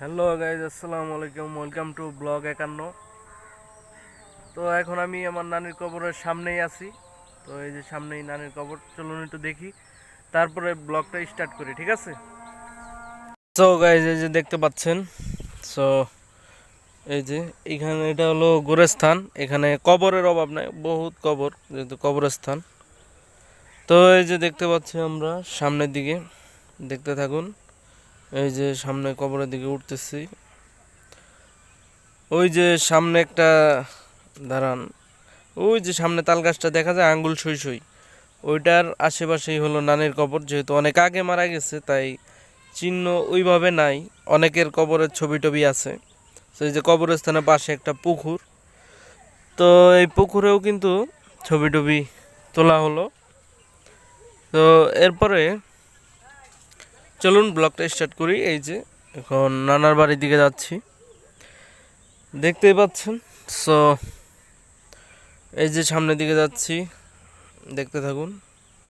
Hello guys, আসসালামু আলাইকুম। Welcome to blog একান্ন। তো এখন আমি আমার নানির কবরের সামনেই আছি। তো এই যে সামনেই নানির কবর, চলুন একটু দেখি। তারপরে ব্লগটা স্টার্ট করি, ঠিক আছে? সো গাইজ এই যে দেখতে পাচ্ছেন সো এই যে এখানে এটা হলো গোরস্থান। এখানে কবরের অভাব নাই, বহুত কবর, যেহেতু কবরস্থান। তো এই যে দেখতে পাচ্ছি আমরা সামনের দিকে, দেখতে থাকুন। এই যে সামনে কবরের দিকে উঠতেছি। ওই যে সামনে একটা, দাঁড়ান, ওই যে সামনে তাল গাছটা দেখা যায় আঙ্গুল সই সই। ওইটার আশেপাশেই হলো নানির কবর, যেহেতু অনেক আগে মারা গেছে, তাই চিহ্ন ওইভাবে নাই, অনেকের কবরের ছবি টবি আছে। এই যে কবরস্থানের পাশে একটা পুকুর। তো এই পুকুরেও কিন্তু ছবি টবি তোলা হলো। তো এরপরে চলুন ব্লগটা স্টার্ট করি। এই যে, এখন নানার বাড়ির দিকে যাচ্ছি। দেখতেই পাচ্ছেন? সো এই যে সামনের দিকে যাচ্ছি। দেখতে থাকুন।